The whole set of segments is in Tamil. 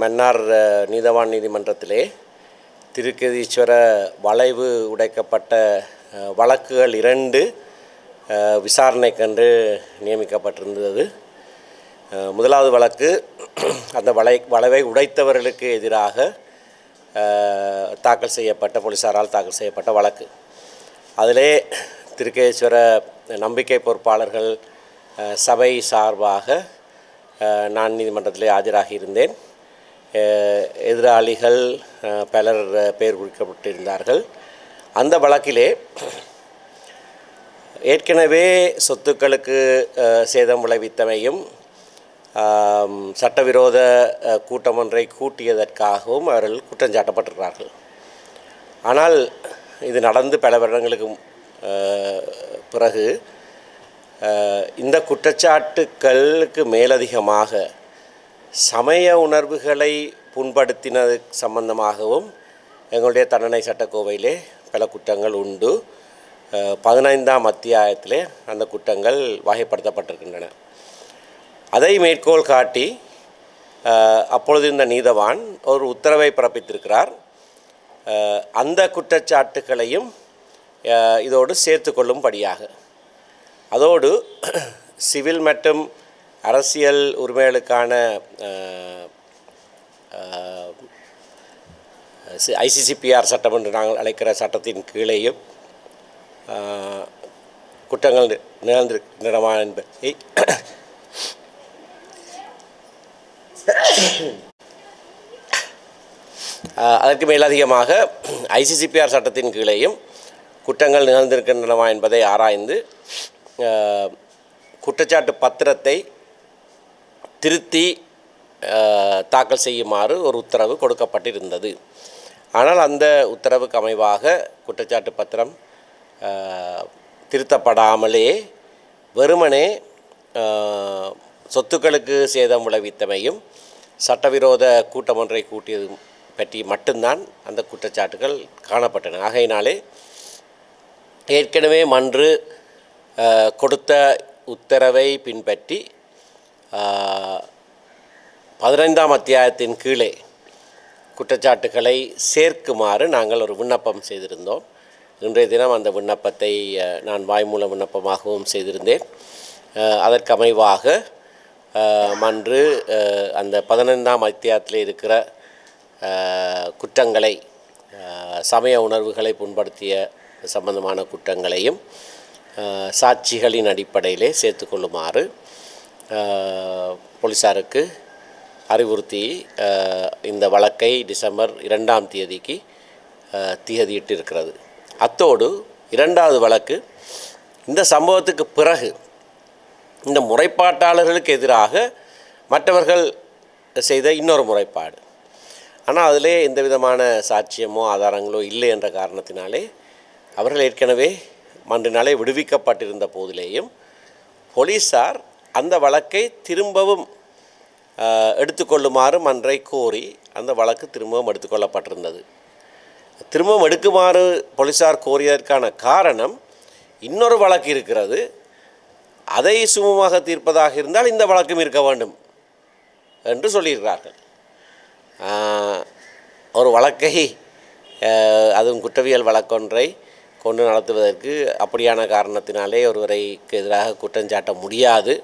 மன்னார் நீதவான் நீதிமன்றத்திலே திருக்கதீஸ்வர வளைவு உடைக்கப்பட்ட வழக்குகள் இரண்டு விசாரணை விசாரணைக்கென்று நியமிக்கப்பட்டிருந்தது. முதலாவது வழக்கு அந்த வளை வளைவை உடைத்தவர்களுக்கு எதிராக தாக்கல் செய்யப்பட்ட போலீசாரால் தாக்கல் செய்யப்பட்ட வழக்கு. அதிலே திருக்கேஸ்வர நம்பிக்கை பொறுப்பாளர்கள் சபை சார்பாக நான் நீதிமன்றத்திலே ஆஜராகி இருந்தேன். எதிராளிகள் பலர் பெயர் குறிக்கப்பட்டிருந்தார்கள். அந்த வழக்கிலே ஏற்கனவே சொத்துக்களுக்கு சேதம் விளைவித்தமையும் சட்டவிரோத கூட்டம் ஒன்றை கூட்டியதற்காகவும் அவர்கள் குற்றஞ்சாட்டப்பட்டிருக்கிறார்கள் ஆனால் இது நடந்து பல வருடங்களுக்கு பிறகு இந்த குற்றச்சாட்டுக்களுக்கு மேலதிகமாக சமய உணர்வுகளை புண்படுத்தினது சம்பந்தமாகவும் எங்களுடைய தண்டனை சட்டக்கோவையிலே பல குற்றங்கள் உண்டு. பதினைந்தாம் அத்தியாயத்திலே அந்த குற்றங்கள் வகைப்படுத்தப்பட்டிருக்கின்றன. அதை மேற்கோள் காட்டி அப்பொழுது இந்த நீதவான் ஒரு உத்தரவை பிறப்பித்திருக்கிறார். அந்த குற்றச்சாட்டுகளையும் இதோடு சேர்த்து கொள்ளும்படியாக. அதோடு சிவில் மற்றும் அரசியல் உரிமைகளுக்கான ஐசிசிபிஆர் சட்டம் என்று நாங்கள் அழைக்கிற சட்டத்தின் கீழேயும் குற்றங்கள் நி- நிகழ்ந்திருக்கின்றனவா என்பதை அதற்கு மேலதிகமாக ஐசிசிபிஆர் சட்டத்தின் கீழேயும் குற்றங்கள் நிகழ்ந்திருக்கின்றனவா என்பதை ஆராய்ந்து குற்றச்சாட்டு பத்திரத்தை திருத்தி தாக்கல் செய்யுமாறு ஒரு உத்தரவு கொடுக்கப்பட்டிருந்தது. ஆனால் அந்த உத்தரவுக்கு அமைவாக குற்றச்சாட்டு பத்திரம் திருத்தப்படாமலே வெறுமனே சொத்துக்களுக்கு சேதம் விளைவித்தமையும் சட்டவிரோத கூட்டம் ஒன்றை கூட்டியதும் பற்றி மட்டும்தான் அந்த குற்றச்சாட்டுகள் காணப்பட்டன. ஆகையினாலே ஏற்கனவே மன்று கொடுத்த உத்தரவை பின்பற்றி பதினைந்தாம் அத்தியாயத்தின் கீழே குற்றச்சாட்டுகளை சேர்க்குமாறு நாங்கள் ஒரு விண்ணப்பம் செய்திருந்தோம். இன்றைய தினம் அந்த விண்ணப்பத்தை நான் வாய்மூல விண்ணப்பமாகவும் செய்திருந்தேன். அதற்கமைவாக மன்று அந்த பதினைந்தாம் அத்தியாயத்தில் இருக்கிற குற்றங்களை சமய உணர்வுகளை புண்படுத்திய சம்பந்தமான குற்றங்களையும் சாட்சிகளின் அடிப்படையிலே சேர்த்துக்கொள்ளுமாறு போலீஸாருக்கு அறிவுறுத்தி இந்த வழக்கை டிசம்பர் இரண்டாம் தேதிக்கு அஹ், திகதியிட்டிருக்கிறது. அத்தோடு இரண்டாவது வழக்கு இந்த சம்பவத்துக்கு பிறகு இந்த முறைப்பாட்டாளர்களுக்கு எதிராக மற்றவர்கள் செய்த இன்னொரு முறைப்பாடு. ஆனால் அதிலே எந்த விதமான சாட்சியமோ ஆதாரங்களோ இல்லை என்ற காரணத்தினாலே அவர்கள் ஏற்கனவே மன்றினாலே விடுவிக்கப்பட்டிருந்த போதிலேயும் போலீஸார் அந்த வழக்கை திரும்பவும் எடுத்துக்கொள்ளுமாறு மன்றை கோரி அந்த வழக்கு திரும்பவும் எடுத்துக்கொள்ளப்பட்டிருந்தது. திரும்பவும் எடுக்குமாறு போலீஸார் கோரியதற்கான காரணம் இன்னொரு வழக்கு இருக்கிறது. அதை சுமமாக தீர்ப்பதாக இருந்தால் இந்த வழக்கும் இருக்க வேண்டும் என்று சொல்லியிருக்கிறார்கள். ஒரு வழக்கை அதுவும் குற்றவியல் வழக்கொன்றை கொண்டு நடத்துவதற்கு அப்படியான காரணத்தினாலே ஒருவரைக்கு எதிராக குற்றஞ்சாட்ட முடியாது.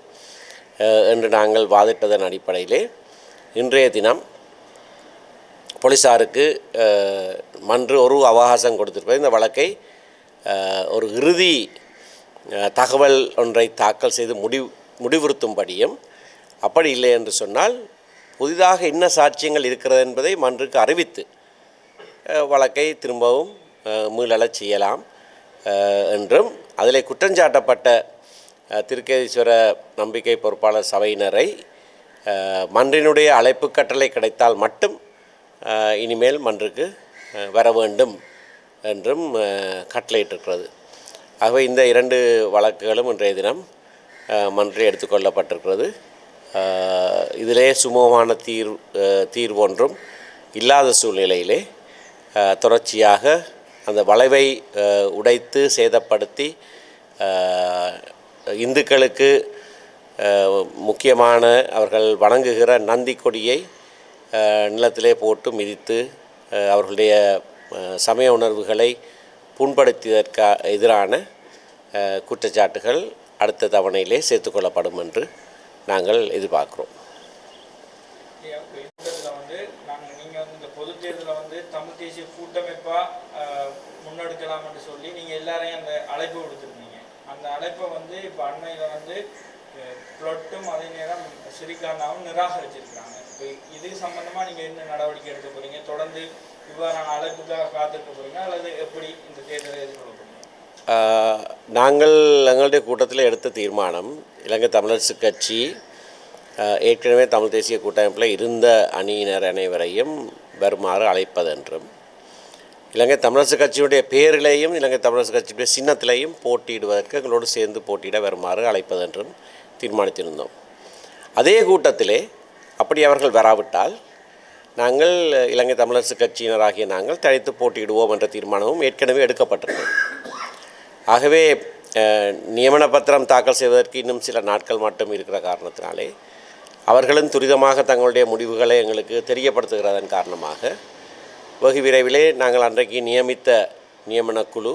என்று நாங்கள் வாதிட்டதன் அடிப்படையிலே இன்றைய தினம் போலீஸாருக்கு மன்று ஒரு அவகாசம் கொடுத்திருப்பது. இந்த வழக்கை ஒரு இறுதி தகவல் ஒன்றை தாக்கல் செய்து முடிவு முடிவுறுத்தும்படியும் அப்படி இல்லை என்று சொன்னால் புதிதாக என்ன சாட்சியங்கள் இருக்கிறது என்பதை மன்றுக்கு அறிவித்து வழக்கை திரும்பவும் மீளலச் செய்யலாம் என்றும் அதில் குற்றஞ்சாட்டப்பட்ட திருக்கேதீஸ்வர நம்பிக்கை பொறுப்பாளர் சபையினரை மன்றினுடைய அழைப்பு கட்டளை கிடைத்தால் மட்டும் இனிமேல் மன்றுக்கு வர வேண்டும் என்றும் கட்டளையிட்டிருக்கிறது. ஆகவே இந்த இரண்டு வழக்குகளும் இன்றைய தினம் மன்றில் எடுத்துக்கொள்ளப்பட்டிருக்கிறது இதிலே சுமூகமான தீர் தீர்வொன்றும் தீர்வு ஒன்றும் இல்லாத சூழ்நிலையிலே தொடர்ச்சியாக அந்த வளைவை உடைத்து சேதப்படுத்தி இந்துக்களுக்கு முக்கியமான அவர்கள் வணங்குகிற நந்தி கொடியை நிலத்திலே போட்டு மிதித்து அவர்களுடைய சமய உணர்வுகளை புண்படுத்தியதற்கா எதிரான குற்றச்சாட்டுகள் அடுத்த தவணையிலே சேர்த்துக்கொள்ளப்படும் என்று நாங்கள் எதிர்பார்க்கிறோம். முன்னெடுக்கலாம் என்று சொல்லி நீங்கள் எல்லாரையும் அந்த அழைப்பு கொடுத்து அந்த அழைப்பை வந்து இப்போ அண்மையில் வந்து ப்ளொட்டும் அதே நேரம் ஸ்ரீகாந்தாவும் நிராகரிச்சிருக்கிறாங்க. இப்போ இது சம்பந்தமாக நீங்கள் என்ன நடவடிக்கை எடுக்க போகிறீங்க தொடர்ந்து இவ்வாறான அழைப்புக்காக காத்திருக்க போகிறீங்க அல்லது எப்படி இந்த தேர்தலை எதிர்கொள்ள நாங்கள் எங்களுடைய கூட்டத்தில் எடுத்த தீர்மானம் இலங்கை தமிழரசு கட்சி ஏற்கனவே தமிழ் தேசிய கூட்டமைப்பில் இருந்த அணியினர் அனைவரையும் வருமாறு அழைப்பதென்றும் இலங்கை தமிழரசு கட்சியுடைய பேரிலேயும் இலங்கை தமிழரசு கட்சியுடைய சின்னத்திலையும் போட்டியிடுவதற்கு எங்களோடு சேர்ந்து போட்டியிட வருமாறு அழைப்பதென்றும் தீர்மானித்திருந்தோம். அதே கூட்டத்திலே அப்படி அவர்கள் வராவிட்டால் நாங்கள் இலங்கை தமிழரசு கட்சியினராகிய நாங்கள் தழைத்து போட்டியிடுவோம் என்ற தீர்மானமும் ஏற்கனவே எடுக்கப்பட்டிருந்தது ஆகவே நியமன பத்திரம் தாக்கல் செய்வதற்கு இன்னும் சில நாட்கள் மட்டும் இருக்கிற காரணத்தினாலே அவர்களும் துரிதமாக தங்களுடைய முடிவுகளை எங்களுக்கு தெரியப்படுத்துகிறதன் காரணமாக வெகு விரைவிலே நாங்கள் அன்றைக்கு நியமித்த நியமனக்குழு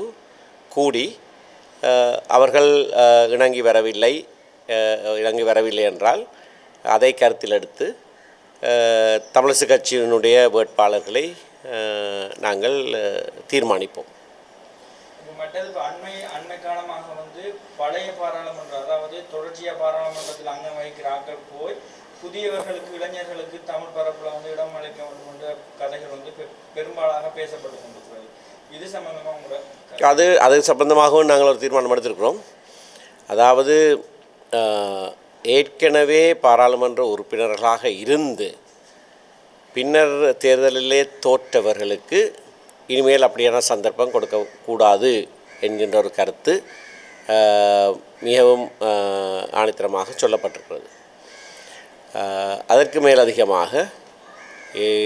கூடி அவர்கள் இணங்கி வரவில்லை இணங்கி வரவில்லை என்றால் அதை கருத்தில் எடுத்து தமிழிசு கட்சியினுடைய வேட்பாளர்களை நாங்கள் தீர்மானிப்போம். மற்றது இப்போ அண்மை அண்மை காலமாக வந்து பழைய பாராளுமன்றம் அதாவது தொடர்ச்சியாக பாராளுமன்றத்தில் அங்கம் வகிக்கிற ஆட்கள் போய் புதியவர்களுக்கு இளைஞர்களுக்கு தமிழ் பரப்பில் வந்து இடம் அளிக்க வேண்டும் என்ற கதைகள் வந்து பெரும்பாலாக பேசப்பட்டு கொண்டிருக்கிறது. இது சம்பந்தமாக உங்களோட அது அது சம்பந்தமாகவும் நாங்கள் ஒரு தீர்மானம் எடுத்திருக்கிறோம். அதாவது ஏற்கனவே பாராளுமன்ற உறுப்பினர்களாக இருந்து பின்னர் தேர்தலிலே தோற்றவர்களுக்கு இனிமேல் அப்படியான சந்தர்ப்பம் கொடுக்கக்கூடாது என்கின்ற ஒரு கருத்து மிகவும் ஆணித்தரமாக சொல்லப்பட்டிருக்கிறது. அதற்கு மேலதிகமாக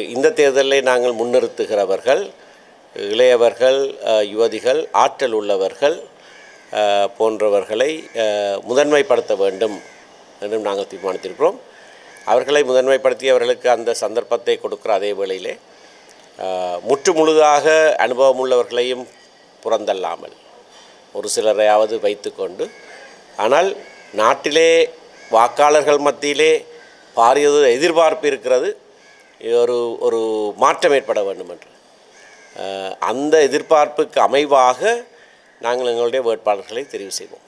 இந்த தேர்தலை நாங்கள் முன்னிறுத்துகிறவர்கள் இளையவர்கள் யுவதிகள் ஆற்றல் உள்ளவர்கள் போன்றவர்களை முதன்மைப்படுத்த வேண்டும் என்றும் நாங்கள் தீர்மானித்திருக்கிறோம். அவர்களை முதன்மைப்படுத்தி அவர்களுக்கு அந்த சந்தர்ப்பத்தை கொடுக்குற அதே வேளையிலே முற்று முழுதாக அனுபவம் உள்ளவர்களையும் புறந்தள்ளாமல் ஒரு சிலரையாவது வைத்துக்கொண்டு ஆனால் நாட்டிலே வாக்காளர்கள் மத்தியிலே பாரியது எதிர்பார்ப்பு இருக்கிறது. ஒரு ஒரு மாற்றம் ஏற்பட வேண்டும் என்று. அந்த எதிர்பார்ப்புக்கு அமைவாக நாங்கள் எங்களுடைய வேட்பாளர்களை தெரிவு செய்வோம்.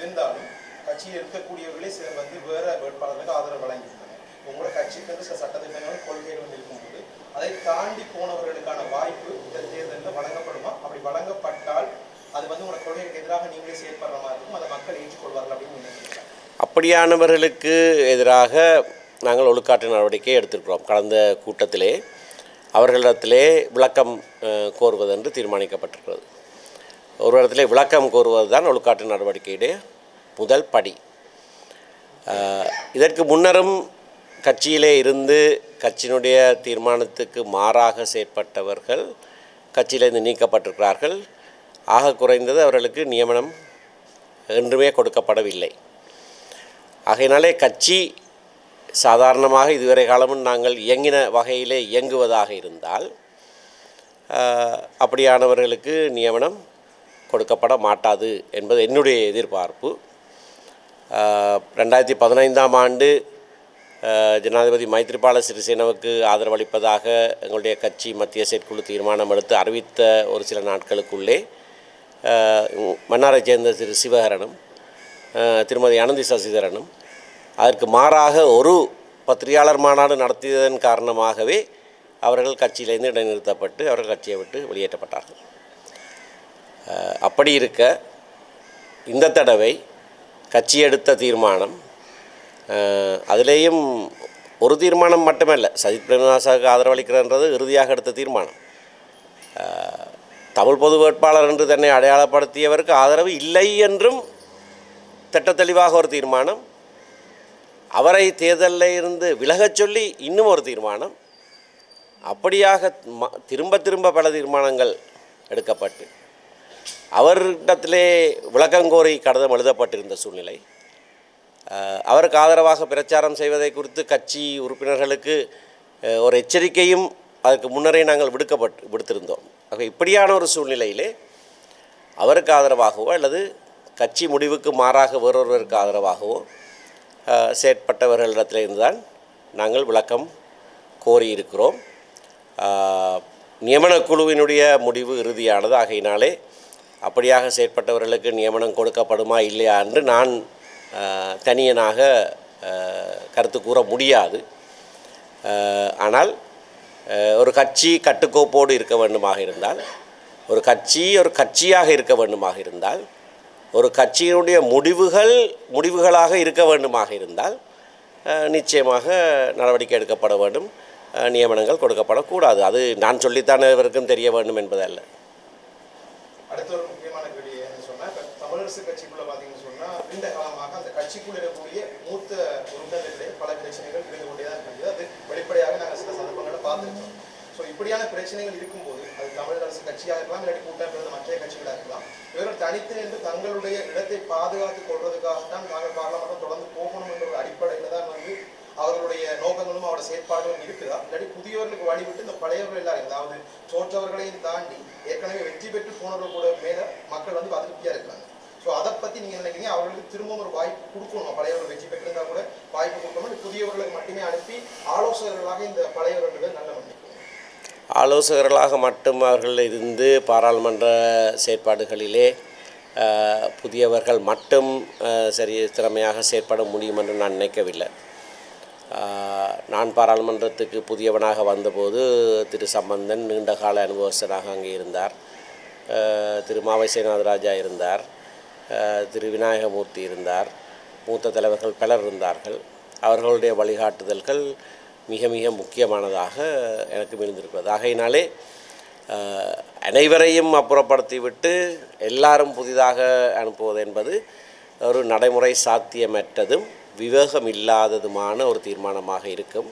இருந்தாலும் கட்சியில் இருக்கக்கூடியவர்களே சிலர் வந்து வேற வேட்பாளர்களுக்கு ஆதரவு வழங்கியிருந்தாங்க உங்களோட கட்சிக்கு சில சட்டத்திட்டங்களும் கொள்கைகள் இருக்கும்போது அதை தாண்டி போனவர்களுக்கான வாய்ப்பு இந்த தேர்தலில் வழங்கப்படும் வழங்கப்பட்டால் அது வந்து உங்களோட கொள்கைக்கு எதிராக நீங்களே செயல்படுற மாதிரி இருக்கும். அதை மக்கள் ஏற்றுக்கொள்வார்கள் அப்படின்னு நினைக்கிறீங்க அப்படியானவர்களுக்கு எதிராக நாங்கள் ஒழுக்காற்று நடவடிக்கை எடுத்திருக்கிறோம். கடந்த கூட்டத்திலே அவர்களிடத்திலே விளக்கம் கோருவது என்று தீர்மானிக்கப்பட்டிருக்கிறது. ஒரு இடத்துல விளக்கம் கோருவது தான் ஒழுக்காற்று நடவடிக்கையுடைய முதல் படி. இதற்கு முன்னரும் கட்சியிலே இருந்து கட்சியினுடைய தீர்மானத்துக்கு மாறாக செயற்பட்டவர்கள் கட்சியிலிருந்து நீக்கப்பட்டிருக்கிறார்கள். ஆக குறைந்தது அவர்களுக்கு நியமனம் என்றுமே கொடுக்கப்படவில்லை. ஆகையினாலே கட்சி சாதாரணமாக இதுவரை காலமும் நாங்கள் இயங்கின வகையிலே இயங்குவதாக இருந்தால் அப்படியானவர்களுக்கு நியமனம் கொடுக்கப்பட மாட்டாது என்பது என்னுடைய எதிர்பார்ப்பு. ரெண்டாயிரத்தி பதினைந்தாம் ஆண்டு ஜனாதிபதி மைத்ரிபால சிறிசேனவுக்கு ஆதரவளிப்பதாக எங்களுடைய கட்சி மத்திய செயற்குழு தீர்மானம் எடுத்து அறிவித்த ஒரு சில நாட்களுக்குள்ளே மன்னாரை சேர்ந்த திரு சிவகரனும் திருமதி அனந்தி சசிதரனும் அதற்கு மாறாக ஒரு பத்திரிகையாளர் மாநாடு நடத்தியதன் காரணமாகவே அவர்கள் கட்சியிலேருந்து இடைநிறுத்தப்பட்டு அவர்கள் கட்சியை விட்டு வெளியேற்றப்பட்டார்கள். அப்படி இருக்க இந்த தடவை கட்சி எடுத்த தீர்மானம் அதுலேயும் ஒரு தீர்மானம் மட்டுமல்ல. சஜித் பிரேமதாசாவுக்கு ஆதரவளிக்கிறன்றது இறுதியாக எடுத்த தீர்மானம். தமிழ் பொது வேட்பாளர் என்று தன்னை அடையாளப்படுத்தியவருக்கு ஆதரவு இல்லை என்றும் திட்டத்தெளிவாக ஒரு தீர்மானம். அவரை தேர்தலில் இருந்து விலகச் சொல்லி இன்னும் ஒரு தீர்மானம். அப்படியாக ம- திரும்ப திரும்ப பல தீர்மானங்கள் எடுக்கப்பட்டு அவரிடத்திலே விளக்கங்கோரி கடிதம் எழுதப்பட்டிருந்த சூழ்நிலை. அவருக்கு ஆதரவாக பிரச்சாரம் செய்வதை குறித்து கட்சி உறுப்பினர்களுக்கு ஒரு எச்சரிக்கையும் அதற்கு முன்னரே நாங்கள் விடுக்கப்பட்டு விடுத்திருந்தோம். ஆக இப்படியான ஒரு சூழ்நிலையிலே அவருக்கு ஆதரவாகவோ அல்லது கட்சி முடிவுக்கு மாறாக வேறொருவருக்கு ஆதரவாகவோ அஹ், செயற்பட்டவர்களிடத்திலிருந்து தான் நாங்கள் விளக்கம் கோரியிருக்கிறோம். நியமனக்குழுவினுடைய குழுவினுடைய முடிவு இறுதியானது. ஆகையினாலே அப்படியாக செயற்பட்டவர்களுக்கு நியமனம் கொடுக்கப்படுமா இல்லையா என்று நான் தனியனாக கருத்து கூற முடியாது. ஆனால் ஒரு கட்சி கட்டுக்கோப்போடு இருக்க வேண்டுமாக இருந்தால் ஒரு கட்சி ஒரு கட்சியாக இருக்க வேண்டுமாக இருந்தால் ஒரு கட்சியினுடைய முடிவுகள் முடிவுகளாக இருக்க வேண்டுமாக இருந்தால் நிச்சயமாக நடவடிக்கை எடுக்கப்பட வேண்டும். நியமனங்கள் கொடுக்கப்படக்கூடாது. அது நான் சொல்லித்தான் இவருக்கும் தெரிய வேண்டும் என்பதல்ல. அடுத்த ஒரு முக்கியமான கேள்வி என்ன சொன்னால் தமிழரசு கட்சிக்குள்ள பார்த்தீங்கன்னா சொன்னா நீண்ட காலமாக அந்த கட்சிக்குள் இருக்கக்கூடிய மூத்த உறுப்பினர்களிடையே பல பிரச்சனைகள் இருந்து கொண்டே தான் இருக்குது. அது வெளிப்படையாக நாங்கள் சில சந்தர்ப்பங்களை பார்த்துருக்கோம். ஸோ இப்படியான பிரச்சனைகள் இருக்கும்போது அது தமிழக அரசு கட்சியாக இருக்கலாம் இல்லாட்டி கூட்டமைப்பு மற்ற கட்சிகளாக இருக்கலாம் இவர்கள் தனித்து நின்று தங்களுடைய இடத்தை பாதுகாத்துக் கொள்வதற்காகத்தான் நாங்கள் பாராளுமன்றம் தொடர்ந்து போகணும் என்ற ஒரு அடிப்படையில் தான் வந்து அவர்களுடைய நோக்கங்களும் அவருடைய செயற்பாடுகளும் இருக்குதா? இல்லாட்டி புதியவர்களுக்கு வழிவிட்டு இந்த பழையவர்கள் எல்லாரும் அதாவது தோற்றவர்களையும் தாண்டி ஏற்கனவே வெற்றி பெற்று போனவர்கள் கூட மேல மக்கள் வந்து அதிருப்தியா இருக்கிறாங்க ஸோ அதை பற்றி நீங்கள் நினைக்கிறீங்க? அவர்களுக்கு திரும்பவும் ஒரு வாய்ப்பு கொடுக்கணும். பழையவர்கள் வெற்றி பெற்றிருந்தால் கூட வாய்ப்பு கொடுக்கணும். புதியவர்களுக்கு மட்டுமே அனுப்பி ஆலோசகர்களாக இந்த பழையவர்கள் நல்ல மன்னிக்கணும் ஆலோசகர்களாக மட்டும் அவர்கள் இருந்து பாராளுமன்ற செயற்பாடுகளிலே புதியவர்கள் மட்டும் சரி திறமையாக செயற்பட முடியும் என்று நான் நினைக்கவில்லை. நான் பாராளுமன்றத்துக்கு புதியவனாக வந்தபோது திரு சம்பந்தன் நீண்டகால அனுபவஸ்தராக அங்கே இருந்தார். திரு மாவை சேனாதராஜா இருந்தார். திரு விநாயகமூர்த்தி இருந்தார். மூத்த தலைவர்கள் பலர் இருந்தார்கள். அவர்களுடைய வழிகாட்டுதல்கள் மிக மிக முக்கியமானதாக எனக்கு இருந்திருக்கிறது ஆகையினாலே அனைவரையும் அப்புறப்படுத்திவிட்டு எல்லாரும் புதிதாக அனுப்புவது என்பது ஒரு நடைமுறை சாத்தியமற்றதும் விவேகம் இல்லாததுமான ஒரு தீர்மானமாக இருக்கும்.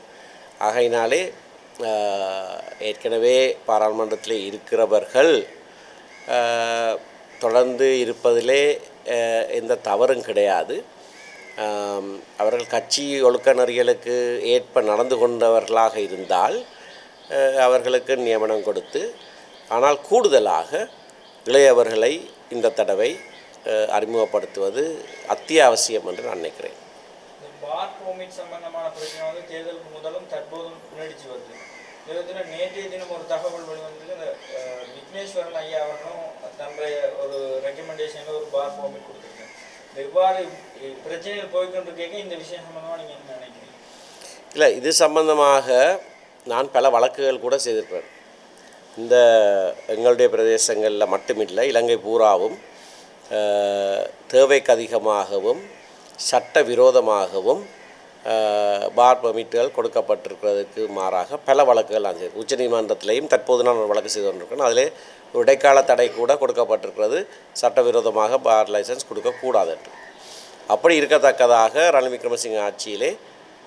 ஆகையினாலே ஏற்கனவே பாராளுமன்றத்தில் இருக்கிறவர்கள் தொடர்ந்து இருப்பதிலே எந்த தவறும் கிடையாது. அவர்கள் கட்சி ஒழுக்க நெறிகளுக்கு ஏற்ப நடந்து கொண்டவர்களாக இருந்தால் அவர்களுக்கு நியமனம் கொடுத்து ஆனால் கூடுதலாக இளையவர்களை இந்த தடவை அறிமுகப்படுத்துவது அத்தியாவசியம் என்று நான் நினைக்கிறேன். பார் பெர்மிட் சம்பந்தமான பிரச்சனை வந்து தேர்தலுக்கு முதலும் தற்போதும் நீடிச்சு வருது. நேற்றைய தினம் ஒரு தகவல் வெளிவந்தது. விக்னேஸ்வரன் ஐயா அவர்களும் தன்னுடைய ஒரு ரெக்கமெண்டேஷனில் ஒரு பார் பெர்மிட் கொடுத்துருக்கேன். எவ்வாறு இவ்வாறு இ- பிரச்சனைகள் போய்கொண்டிருக்கேங்க இந்த விஷயம் சம்பந்தமாக நீங்கள் என்ன நினைக்கிறீங்க? இல்லை இது சம்பந்தமாக நான் பல வழக்குகள் கூட செய்திருப்பேன். இந்த எங்களுடைய பிரதேசங்களில் மட்டுமில்லை இலங்கை பூராவும் தேவைக்கு அதிகமாகவும் சட்டவிரோதமாகவும் பார் பெர்மிட்டுகள் கொடுக்கப்பட்டிருக்கிறதுக்கு மாறாக பல வழக்குகள் அங்கே உச்சநீதிமன்றத்திலையும் தற்போது நான் ஒரு வழக்கு செய்து கொண்டிருக்கேன். அதிலே ஒரு இடைக்கால தடை கூட கொடுக்கப்பட்டிருக்கிறது. சட்டவிரோதமாக பார் லைசன்ஸ் கொடுக்கக்கூடாது என்று அப்படி இருக்கத்தக்கதாக ரணில் விக்ரமசிங்க ஆட்சியிலே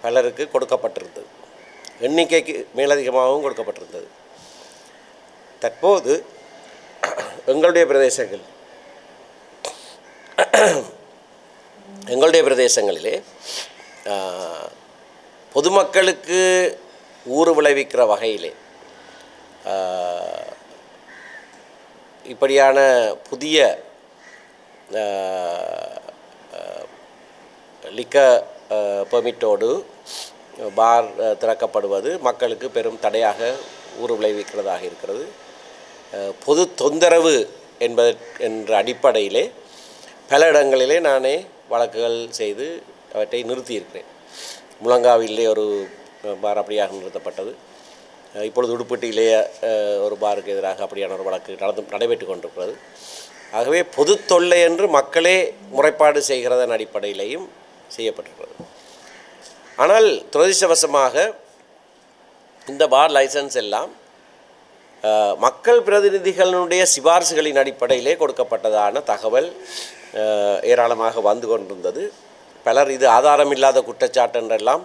பலருக்கு கொடுக்கப்பட்டிருந்தது. எண்ணிக்கைக்கு மேலதிகமாகவும் கொடுக்கப்பட்டிருந்தது. தற்போது எங்களுடைய பிரதேசங்கள் எங்களுடைய பிரதேசங்களிலே பொதுமக்களுக்கு ஊறு விளைவிக்கிற வகையிலே இப்படியான புதிய லிக்க பெர்மிட்டோடு பார் திறக்கப்படுவது மக்களுக்கு பெரும் தடையாக ஊறு விளைவிக்கிறதாக இருக்கிறது. பொது தொந்தரவு என்பது என்ற அடிப்படையிலே பல இடங்களிலே நானே வழக்குகள் செய்து அவற்றை நிறுத்தியிருக்கிறேன். முழங்காவிலே ஒரு பார் அப்படியாக நிறுத்தப்பட்டது. இப்பொழுது உடுப்பட்டியிலே ஒரு பாருக்கு எதிராக அப்படியான ஒரு வழக்கு நடந்து நடைபெற்று கொண்டிருக்கிறது. ஆகவே பொது தொல்லை என்று மக்களே முறைப்பாடு செய்கிறதன் அடிப்படையிலேயும் செய்யப்பட்டிருக்கிறது. ஆனால் துரதிர்ஷ்டவசமாக இந்த பார் லைசன்ஸ் எல்லாம் மக்கள் பிரதிநிதிகளினுடைய சிபார்சுகளின் அடிப்படையிலே கொடுக்கப்பட்டதான தகவல் ஏராளமாக வந்து கொண்டிருந்தது. பலர் இது ஆதாரமில்லாத குற்றச்சாட்டு என்றெல்லாம்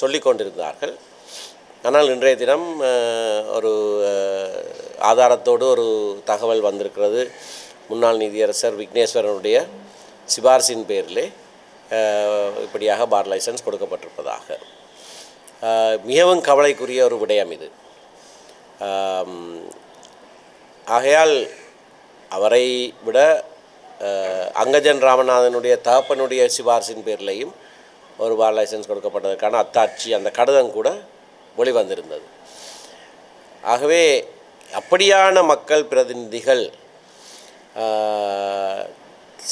சொல்லி கொண்டிருந்தார்கள். ஆனால் இன்றைய தினம் ஒரு ஆதாரத்தோடு ஒரு தகவல் வந்திருக்கிறது. முன்னாள் நீதியரசர் விக்னேஸ்வரனுடைய சிபாரிசின் பேரிலே இப்படியாக பார் லைசன்ஸ் கொடுக்கப்பட்டிருப்பதாக. மிகவும் கவலைக்குரிய ஒரு விடயம் இது. ஆகையால் அவரை விட அங்கஜன் ராமநாதனுடைய தகப்பனுடைய சிபாரிசின் பேர்லேயும் ஒரு பார் லைசன்ஸ் கொடுக்கப்பட்டதற்கான அத்தாட்சி அந்த கடிதம் கூட வெளிவந்திருந்தது. ஆகவே அப்படியான மக்கள் பிரதிநிதிகள்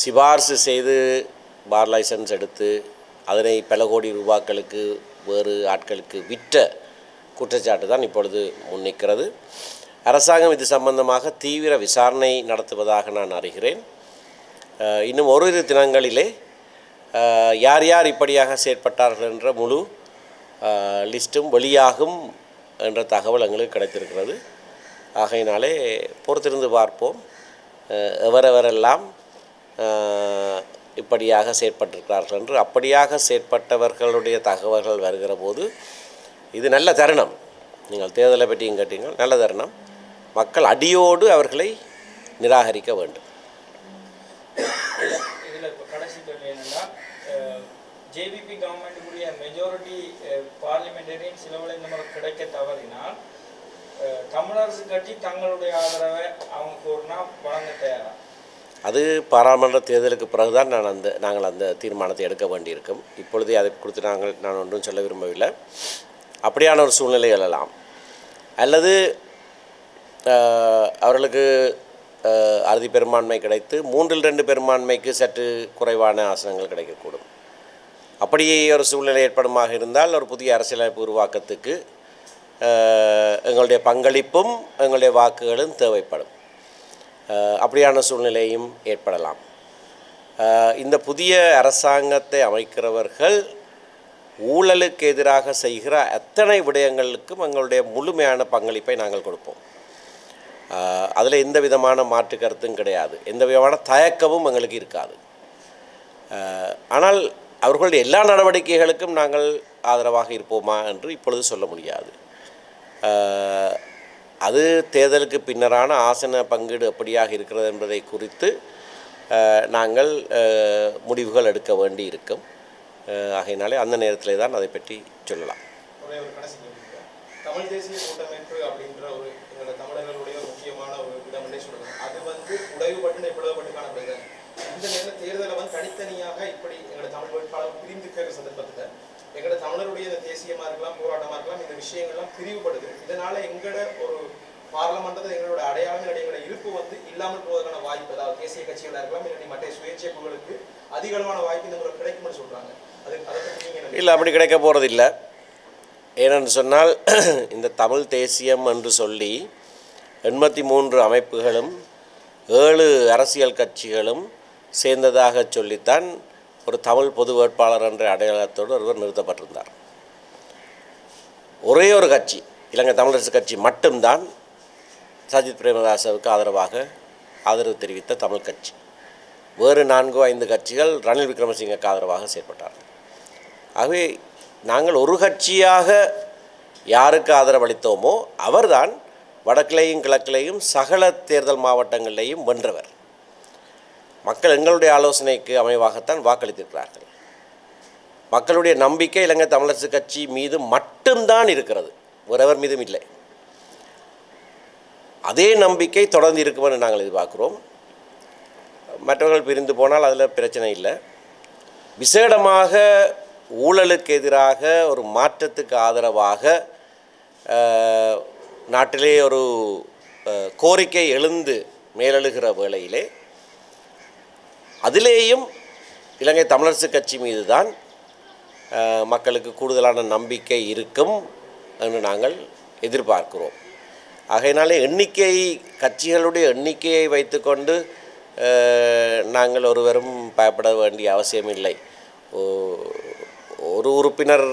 சிபார்சு செய்து பார் லைசன்ஸ் எடுத்து அதனை பல கோடி ரூபாக்களுக்கு வேறு ஆட்களுக்கு விற்ற குற்றச்சாட்டு தான் இப்பொழுது முன்னிக்கிறது. அரசாங்கம் இது சம்பந்தமாக தீவிர விசாரணை நடத்துவதாக நான் அறிகிறேன். இன்னும் இன்னும் இரு தினங்களிலே யார் யார் இப்படியாக செயற்பட்டார்கள் என்ற முழு லிஸ்ட்டும் வெளியாகும் என்ற தகவல் எங்களுக்கு கிடைத்திருக்கிறது. ஆகையினாலே பொறுத்திருந்து பார்ப்போம். எவரெவரெல்லாம் இப்படியாக செயற்பட்டிருக்கிறார்கள் என்று அப்படியாக செயற்பட்டவர்களுடைய தகவல்கள் வருகிற போது இது நல்ல தருணம். நீங்கள் தேர்தலை பற்றியும் கேட்டீங்கள் நல்ல தருணம். மக்கள் அடியோடு அவர்களை நிராகரிக்க வேண்டும். இதில் இப்போ கடைசி கேள்வி என்னென்னா ஜேபிபி கவர்மெண்ட்டுக்குரிய மெஜாரிட்டி பார்லிமெண்டரியன் சிலவில் இந்த மாதிரி கிடைக்க தவறினால் தமிழரசு கட்சி தங்களுடைய ஆதரவை அவங்க கோரினா வழங்க தயாரா? அது பாராளுமன்ற தேர்தலுக்கு பிறகுதான் நான் அந்த நாங்கள் அந்த தீர்மானத்தை எடுக்க வேண்டியிருக்கும். இப்பொழுதே அதை குறித்து நாங்கள் நான் ஒன்றும் சொல்ல விரும்பவில்லை. அப்படியான ஒரு சூழ்நிலை எழலாம். அல்லது அவர்களுக்கு அறுதி பெரும்பான்மை கிடைத்து மூன்றில் ரெண்டு பெரும்பான்மைக்கு சற்று குறைவான ஆசனங்கள் கிடைக்கக்கூடும். அப்படியே ஒரு சூழ்நிலை ஏற்படுமாக இருந்தால் ஒரு புதிய அரசியலமைப்பு உருவாக்கத்துக்கு எங்களுடைய பங்களிப்பும் எங்களுடைய வாக்குகளும் தேவைப்படும். அப்படியான சூழ்நிலையும் ஏற்படலாம். இந்த புதிய அரசாங்கத்தை அமைக்கிறவர்கள் ஊழலுக்கு எதிராக செய்கிற அத்தனை விடயங்களுக்கும் எங்களுடைய முழுமையான பங்களிப்பை நாங்கள் கொடுப்போம். அதில் எந்த விதமான மாற்று கருத்தும் கிடையாது. எந்த விதமான தயக்கமும் எங்களுக்கு இருக்காது. ஆனால் அவர்களுடைய எல்லா நடவடிக்கைகளுக்கும் நாங்கள் ஆதரவாக இருப்போமா என்று இப்பொழுது சொல்ல முடியாது. அது தேர்தலுக்கு பின்னரான ஆசன பங்கீடு எப்படியாக இருக்கிறது என்பதை குறித்து நாங்கள் முடிவுகள் எடுக்க வேண்டி இருக்கும் ஆகையினாலே அந்த நேரத்திலே தான் அதை பற்றி சொல்லலாம். தமிழ் தேசிய கூட்டமைப்பு அப்படின்ற ஒரு வந்து உடைவுபட்டு பிளவுபட்டு இந்த நேரம் தேர்தலை வந்து தனித்தனியாக இப்படி எங்களோட தமிழ் வேட்பாளர் பிரிந்து கேட்கிற சந்தர்ப்பத்தில் எங்களோட தமிழருடைய இந்த தேசியமா இருக்கலாம் போராட்டமா இருக்கலாம் இந்த விஷயங்கள்லாம் பிரிவுபடுது இதனால எங்களோட ஒரு பார்லமெண்டத்தில் எங்களோட அடையாளம் எங்களோட இருப்பு வந்து இல்லாமல் போவதற்கான வாய்ப்பு அதாவது தேசிய கட்சிகளாக இருக்கலாம் இல்லை மற்ற சுயேட்சை குழுக்களுக்கு அதிக அளவான வாய்ப்பு இந்த முறை கிடைக்கும்னு சொல்றாங்க. அது அதை இல்லை அப்படி கிடைக்க போகிறதில்ல ஏனென்று சொன்னால் இந்த தமிழ் தேசியம் என்று சொல்லி எண்பத்தி மூன்று அமைப்புகளும் ஏழு அரசியல் கட்சிகளும் சேர்ந்ததாக சொல்லித்தான் ஒரு தமிழ் பொது வேட்பாளர் என்ற அடையாளத்தோடு ஒருவர் நிறுத்தப்பட்டிருந்தார். ஒரே ஒரு கட்சி இலங்கை தமிழரசு கட்சி மட்டும்தான் சஜித் பிரேமதாசவுக்கு ஆதரவாக ஆதரவு தெரிவித்த தமிழ் கட்சி. வேறு நான்கோ ஐந்து கட்சிகள் ரணில் விக்ரமசிங்கக்கு ஆதரவாக செயற்பட்டார்கள். ஆகவே நாங்கள் ஒரு கட்சியாக யாருக்கு ஆதரவளித்தோமோ அவர்தான் வடக்கிலேயும் கிழக்கிலேயும் சகல தேர்தல் மாவட்டங்களிலேயும் வென்றவர். மக்கள் எங்களுடைய ஆலோசனைக்கு அமைவாகத்தான் வாக்களித்திருக்கிறார்கள். மக்களுடைய நம்பிக்கை இலங்கை தமிழரசு கட்சி மீது மட்டும்தான் இருக்கிறது. ஒருவர் மீதும் இல்லை. அதே நம்பிக்கை தொடர்ந்து இருக்கும் நாங்கள் எதிர்பார்க்குறோம். மற்றவர்கள் பிரிந்து போனால் அதில் பிரச்சனை இல்லை. விசேடமாக ஊழலுக்கு எதிராக ஒரு மாற்றத்துக்கு ஆதரவாக நாட்டிலே ஒரு கோரிக்கை எழுந்து மேலெழுகிற வேளையிலே அதிலேயும் இலங்கை தமிழரசு கட்சி மீது தான் மக்களுக்கு கூடுதலான நம்பிக்கை இருக்கும் என்று நாங்கள் எதிர்பார்க்கிறோம். ஆகையினாலே எண்ணிக்கை கட்சிகளுடைய எண்ணிக்கையை வைத்துக்கொண்டு நாங்கள் ஒருவரும் பயப்பட வேண்டிய அவசியமில்லை ஒரு உறுப்பினர்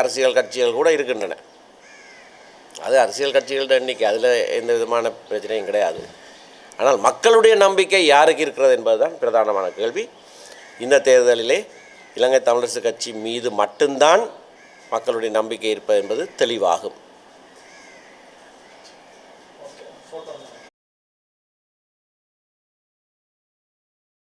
அரசியல் கட்சிகள் கூட இருக்கின்றன. அது அரசியல் கட்சிகளோட எண்ணிக்கை அதில் எந்த விதமான பிரச்சனையும் கிடையாது. ஆனால் மக்களுடைய நம்பிக்கை யாருக்கு இருக்கிறது என்பதுதான் பிரதானமான கேள்வி. இந்த தேர்தலிலே இலங்கை தமிழரசு கட்சி மீது மட்டும்தான் மக்களுடைய நம்பிக்கை இருப்பது என்பது தெளிவாகும்.